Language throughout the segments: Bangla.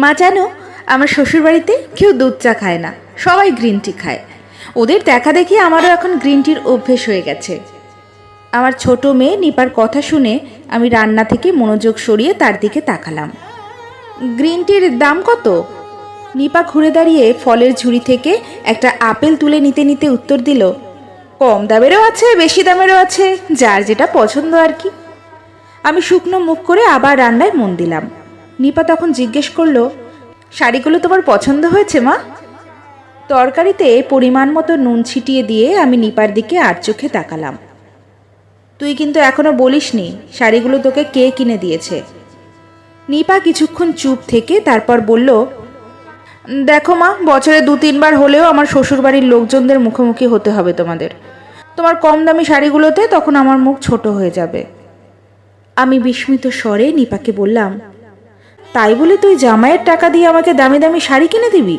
মা জানো, আমার শ্বশুরবাড়িতে কেউ দুধ চা খায় না, সবাই গ্রিন টি খায়। ওদের দেখা দেখি আমারও এখন গ্রিন টির অভ্যেস হয়ে গেছে। আমার ছোট মেয়ে নিপার কথা শুনে আমি রান্না থেকে মনোযোগ সরিয়ে তার দিকে তাকালাম। গ্রিন টির দাম কত? নিপা ঘুরে দাঁড়িয়ে ফলের ঝুড়ি থেকে একটা আপেল তুলে নিতে নিতে উত্তর দিল, কম দামেরও আছে, বেশি দামেরও আছে, যার যেটা পছন্দ আর কি। আমি শুকনো মুখ করে আবার রান্নায় মন দিলাম। নিপা তখন জিজ্ঞেস করল, শাড়িগুলো তোমার পছন্দ হয়েছে মা? তরকারিতে পরিমাণ মতো নুন ছিটিয়ে দিয়ে আমি নিপার দিকে আর চোখে তাকালাম। তুই কিন্তু এখনও বলিসনি শাড়িগুলো তোকে কে কিনে দিয়েছে? নিপা কিছুক্ষণ চুপ থেকে তারপর বলল, দেখো মা, বছরে দু তিনবার হলেও আমার শ্বশুরবাড়ির লোকজনদের মুখোমুখি হতে হবে তোমাদের। তোমার কম দামি শাড়িগুলোতে তখন আমার মুখ ছোট হয়ে যাবে। আমি বিস্মিত স্বরে নিপাকে বললাম তাই বলে তুই জামাইয়ের টাকা দিয়ে আমাকে দামি দামি শাড়ি কিনে দিবি?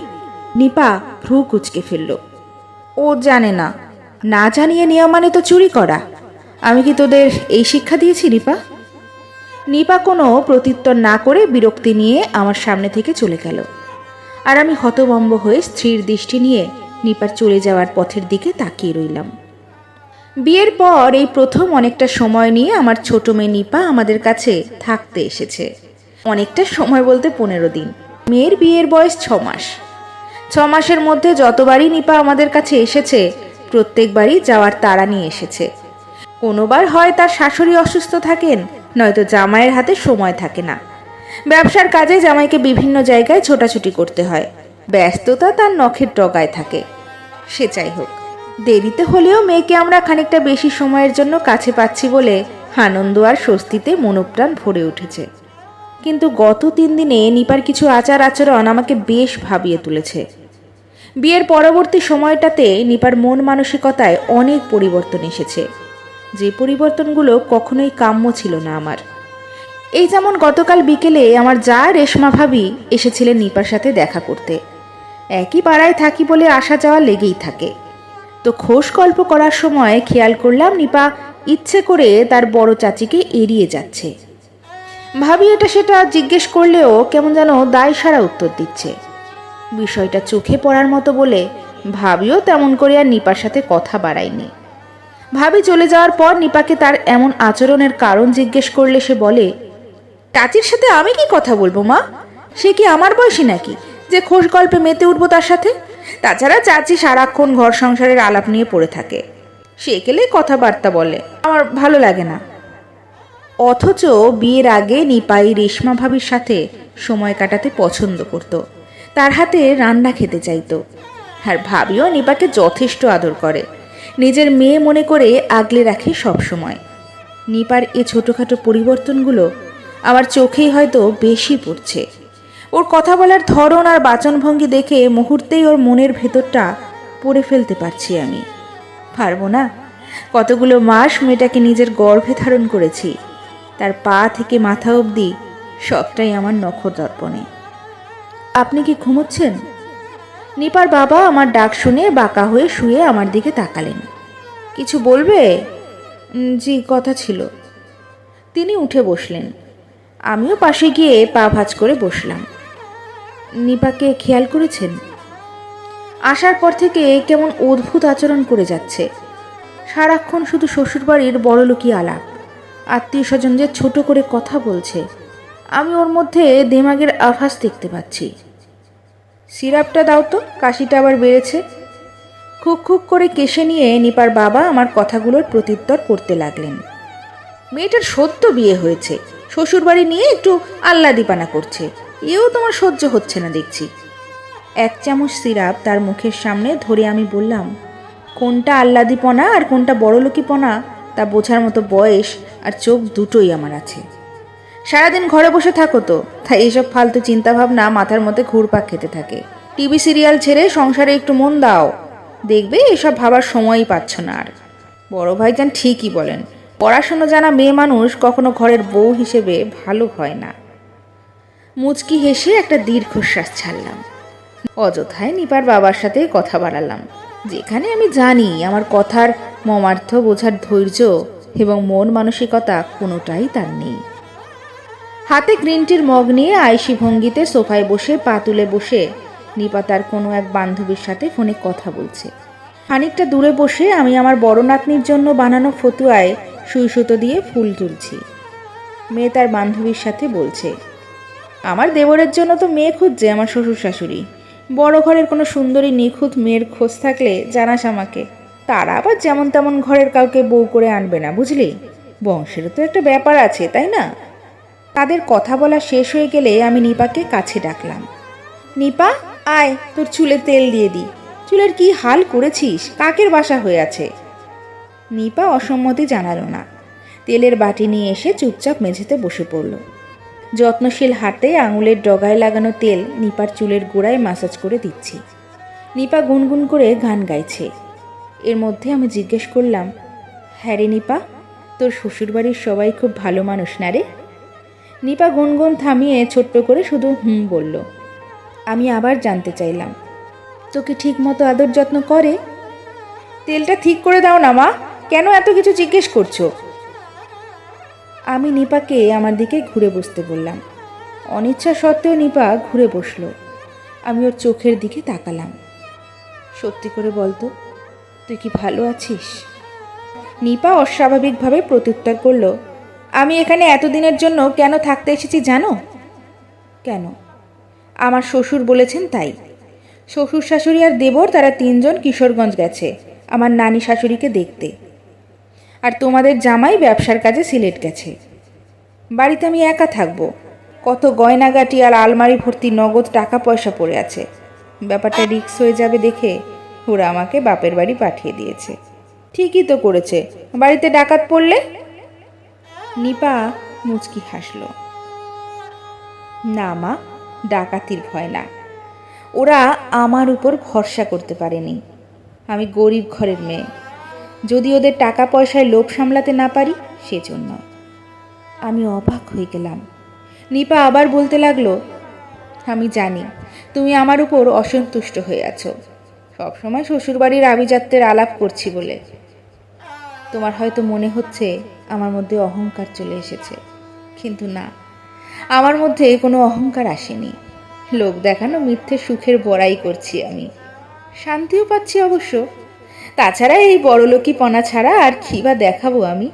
নিপা ভ্রু কুচকে ফেলল। ও জানে না। না জানিয়ে নেওয়া মানে তো চুরি করা। আমি কি তোদের এই শিক্ষা দিয়েছি, নিপা? নিপা কোনো প্রত্যুত্তর না করে বিরক্তি নিয়ে আমার সামনে থেকে চলে গেল। আর আমি হতবম্ব হয়ে স্থির দৃষ্টি নিয়ে নিপার চলে যাওয়ার পথের দিকে তাকিয়ে রইলাম। বিয়ের পর এই প্রথম অনেকটা সময় নিয়ে আমার ছোট মেয়ে নিপা আমাদের কাছে থাকতে এসেছে। অনেকটা সময় বলতে পনেরো দিন। মেয়ের বিয়ের বয়স ছ মাস। ছ মাসের মধ্যে যতবারই নিপা আমাদের কাছে এসেছে, প্রত্যেকবারই যাওয়ার তাড়া নিয়ে এসেছে। কোনোবার হয় তার শাশুড়ি অসুস্থ থাকেন, নয়তো জামাইয়ের হাতে সময় থাকে না। ব্যবসার কাজে জামাইকে বিভিন্ন জায়গায় ছোটাছুটি করতে হয়। ব্যস্ততা তার নখের ডগায় থাকে। সে চাই হোক, দেরিতে হলেও মেয়েকে আমরা খানিকটা বেশি সময়ের জন্য কাছে পাচ্ছি বলে আনন্দ আর স্বস্তিতে মনোপ্রাণ ভরে উঠেছে। কিন্তু গত তিন দিনে নিপার কিছু আচার আচরণ আমাকে বেশ ভাবিয়ে তুলেছে। বিয়ের পরবর্তী সময়টাতে নিপার মন মানসিকতায় অনেক পরিবর্তন এসেছে। যে পরিবর্তনগুলো কখনোই কাম্য ছিল না আমার। এই যেমন গতকাল বিকেলে আমার যা রেশমা ভাবি এসেছিলেন নিপার সাথে দেখা করতে। একই পাড়ায় থাকি বলে আসা যাওয়া লেগেই থাকে। তো খোশ গল্প করার সময় খেয়াল করলাম নিপা ইচ্ছে করে তার বড় চাচিকে এড়িয়ে যাচ্ছে। ভাবি এটা সেটা জিজ্ঞেস করলেও কেমন যেন দায় সারা উত্তর দিচ্ছে। বিষয়টা চোখে পড়ার মতো বলে ভাবিও তেমন করে আর নিপার সাথে কথা বাড়ায়নি। ভাবি চলে যাওয়ার পর নিপাকে তার এমন আচরণের কারণ জিজ্ঞেস করলে সে বলে চাচির সাথে আমি কি কথা বলব মা? সে কি আমার বয়সী নাকি? যে খোশ গল্পে মেতে উঠবো তার সাথে? তাছাড়া চাচি সারাক্ষণ ঘর সংসারের আলাপ নিয়ে পড়ে থাকে। সে গেলে কথাবার্তা বলে। আমার ভালো লাগে না। অথচ বিয়ের আগে নিপাই রেশমা ভাবির সাথে সময় কাটাতে পছন্দ করত। তার হাতে রান্না খেতে চাইতো। আর ভাবিও নিপাকে যথেষ্ট আদর করে। নিজের মেয়ে মনে করে আগলে রাখে সব সময়। নিপার এ ছোটোখাটো পরিবর্তনগুলো আমার চোখেই হয়তো বেশি পড়ছে। ওর কথা বলার ধরন আর বাচনভঙ্গি দেখে মুহূর্তেই ওর মনের ভেতরটা পড়ে ফেলতে পারছি আমি। পারব না। কতগুলো মাস মেয়েটাকে নিজের গর্ভে ধারণ করেছি। তার পা থেকে মাথা অবধি সবটাই আমার নখর দর্পণে আপনি কি ঘুমোচ্ছেন? নিপার বাবা আমার ডাক শুনে বাঁকা হয়ে শুয়ে আমার দিকে তাকালেন। কিছু বলবে? "উম, জি কথা ছিল। তিনি উঠে বসলেন। আমিও পাশে গিয়ে পা ভাঁজ করে বসলাম। নিপাকে খেয়াল করেছেন? আসার পর থেকে কেমন অদ্ভুত আচরণ করে যাচ্ছে। সারাক্ষণ শুধু শ্বশুরবাড়ির বড়লোকি আলাপ। আত্মীয় স্বজনদের ছোট করে কথা বলছে, আমি ওর মধ্যে দেমাগের আভাস দেখতে পাচ্ছি। সিরাপটা দাও তো, কাশিটা আবার বেড়েছে। খুক খুক করে কেশে নিয়ে নিপার বাবা আমার কথাগুলোর প্রত্যুত্তর করতে লাগলেন। মেয়েটার সদ্য বিয়ে হয়েছে, শ্বশুরবাড়ি নিয়ে একটু আহ্লাদিপানা করছে। এও তোমার সহ্য হচ্ছে না দেখছি। এক চামচ সিরাপ তার মুখের সামনে ধরে আমি বললাম, কোনটা আহ্লাদিপনা আর কোনটা বড়লোকিপনা? তা বোঝার মতো বয়স আর চোখ দুটোই আমার আছে। সারাদিন ঘরে বসে থাকো তো, তাই এইসব ফালতু চিন্তাভাবনা মাথার মধ্যে ঘুরপাক খেতে থাকে। টিভি সিরিয়াল ছেড়ে সংসারে একটু মন দাও। দেখবে এসব ভাবার সময়ই পাচ্ছ না আর। বড় ভাইজান ঠিকই বলেন, পড়াশুনো জানা মেয়ে মানুষ কখনো ঘরের বউ হিসেবে ভালো হয় না। মুচকি হেসে একটা দীর্ঘশ্বাস ছাড়লাম। অযথায় নিপার বাবার সাথে কথা বাড়ালাম। যেখানে আমি জানি আমার কথার মমার্থ বোঝার ধৈর্য এবং মন মানসিকতা কোনোটাই তার নেই। হাতে গ্রিন টির মগ নিয়ে আইসি ভঙ্গিতে সোফায় বসে, পা তুলে বসে নিপা তার কোনো এক বান্ধবীর সাথে ফোনে কথা বলছে। খানিকটা দূরে বসে আমি আমার বড় নাতনির জন্য বানানো ফতুয়ায় সুই সুতো দিয়ে ফুল তুলছি। মেয়ে তার বান্ধবীর সাথে বলছে, আমার দেবরের জন্য তো মেয়ে খুঁজছে, আমার শ্বশুর শাশুড়ি। বড় ঘরের কোনো সুন্দরী নিখুঁত মেয়ের খোঁজ থাকলে জানাস আমাকে। তারা আবার যেমন তেমন ঘরের কাউকে বউ করে আনবে না, বুঝলি? বংশেরও তো একটা ব্যাপার আছে, তাই না? তাদের কথা বলা শেষ হয়ে গেলে আমি নিপাকে কাছে ডাকলাম। নিপা, আয়, তোর চুলে তেল দিয়ে দি। চুলের কি হাল করেছিস? কাকের বাসা হয়ে আছে? নিপা অসম্মতি জানালো না। তেলের বাটি নিয়ে এসে চুপচাপ মেঝেতে বসে পড়ল। যত্নশীল হাতে আঙুলের ডগায় লাগানো তেল নিপার চুলের গোড়ায় মাসাজ করে দিচ্ছি। নিপা গুনগুন করে গান গাইছে। এর মধ্যে আমি জিজ্ঞেস করলাম হ্যাঁ রে নিপা, তোর শ্বশুরবাড়ির সবাই খুব ভালো মানুষ না রে? নিপা গুনগুন থামিয়ে ছোট্ট করে শুধু হুম বলল। আমি আবার জানতে চাইলাম, তোকে ঠিক মতো আদর যত্ন করে? তেলটা ঠিক করে দাও না মা, কেন এত কিছু জিজ্ঞেস করছ? আমি নিপাকে আমার দিকে ঘুরে বসতে বললাম। অনিচ্ছা সত্ত্বেও নিপা ঘুরে বসল। আমি ওর চোখের দিকে তাকালাম। সত্যি করে বলতো তুই কি ভালো আছিস? নিপা অস্বাভাবিকভাবে প্রত্যুত্তর করল, আমি এখানে এতদিনের জন্য কেন থাকতে এসেছি জানো? কেন? আমার শ্বশুর বলেছেন তাই। শ্বশুর শাশুড়ি আর দেবর তারা তিনজন কিশোরগঞ্জ গেছে, আমার নানি শাশুড়িকে দেখতে। আর তোমাদের জামাই ব্যবসার কাজে সিলেট গেছে। বাড়িতে আমি একা থাকব। কত গয়নাগাটি আর আলমারি ভর্তি নগদ টাকা পয়সা পড়ে আছে। ব্যাপারটা রিক্স হয়ে যাবে দেখে ওরা আমাকে বাপের বাড়ি পাঠিয়ে দিয়েছে। ঠিকই তো করেছে। বাড়িতে ডাকাত পড়লে? নিপা মুচকি হাসল। না মা, ডাকাতির ভয় না। ওরা আমার উপর ভরসা করতে পারেনি। আমি গরিব ঘরের মেয়ে। যদি ওদের টাকা পয়সায় লোভ সামলাতে না পারি, সেজন্য। আমি অবাক হয়ে গেলাম। নিপা আবার বলতে লাগল, আমি জানি, তুমি আমার উপর অসন্তুষ্ট হয়ে আছো। সবসময় শ্বশুরবাড়ির আভিজাত্যের আলাপ করছি বলে। তোমার হয়তো মনে হচ্ছে আমার মধ্যে অহংকার চলে এসেছে, কিন্তু না। আমার মধ্যে কোনো অহংকার আসেনি। লোক দেখানো মিথ্যে সুখের বড়াই করছি আমি। শান্তিও পাচ্ছি অবশ্য। তাছাড়া এই বড়লোকিপনা ছাড়া আর কী বা দেখাবো আমি?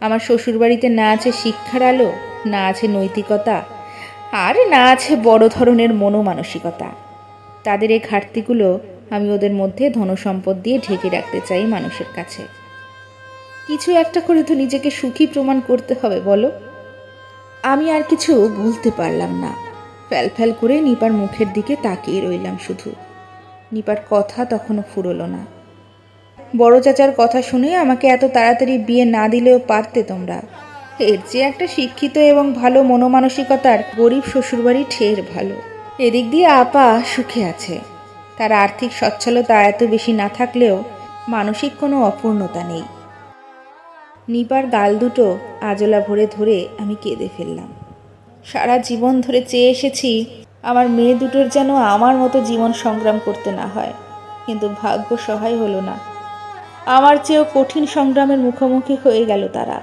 আমার শ্বশুরবাড়িতে না আছে শিক্ষার আলো, না আছে নৈতিকতা, আর না আছে বড় ধরনের মনোমানসিকতা। তাদের এই ঘাটতিগুলো আমি ওদের মধ্যে ধনসম্পদ দিয়ে ঢেকে রাখতে চাই মানুষের কাছে। কিছু একটা করে তো নিজেকে সুখী প্রমাণ করতে হবে, বলো? আমি আর কিছু বলতে পারলাম না। ফ্যাল ফ্যাল করে নিপার মুখের দিকে তাকিয়ে রইলাম শুধু। নিপার কথা তখনও ফুরলো না। বড় চাচার কথা শুনে আমাকে এত তাড়াতাড়ি বিয়ে না দিলেও পারতে তোমরা। এর চেয়ে একটা শিক্ষিত এবং ভালো মনোমানসিকতার গরিব শ্বশুরবাড়ি ঠের ভালো। এদিক দিয়ে আপা সুখে আছে। তার আর্থিক সচ্ছলতা এত বেশি না থাকলেও মানসিক কোনো অপূর্ণতা নেই। নিবার গাল দুটো আজলা ভরে ধরে আমি কেঁদে ফেললাম। সারা জীবন ধরে চেয়ে এসেছি আমার মেয়ে দুটোর যেন আমার মতো জীবন সংগ্রাম করতে না হয়, কিন্তু ভাগ্য সহায় হলো না। আমার চেয়েও কঠিন সংগ্রামের মুখোমুখি হয়ে গেল তারা।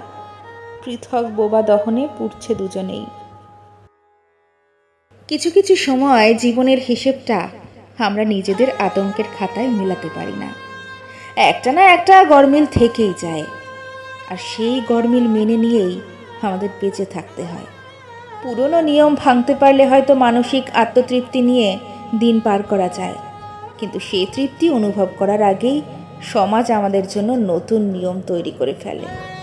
পৃথক বোবা দহনে পুড়ছে দুজনেই। কিছু কিছু সময় জীবনের হিসেবটা আমরা নিজেদের আতঙ্কের খাতায় মেলাতে পারি না। একটা না একটা গরমিল থেকেই যায়। আর সেই গরমিল মেনে নিয়েই আমাদের বেঁচে থাকতে হয়। পুরনো নিয়ম ভাঙতে পারলে হয়তো মানসিক আত্মতৃপ্তি নিয়ে দিন পার করা যায়। কিন্তু সেই তৃপ্তি অনুভব করার আগেই সমাজ আমাদের জন্য নতুন নিয়ম তৈরি করে ফেলে।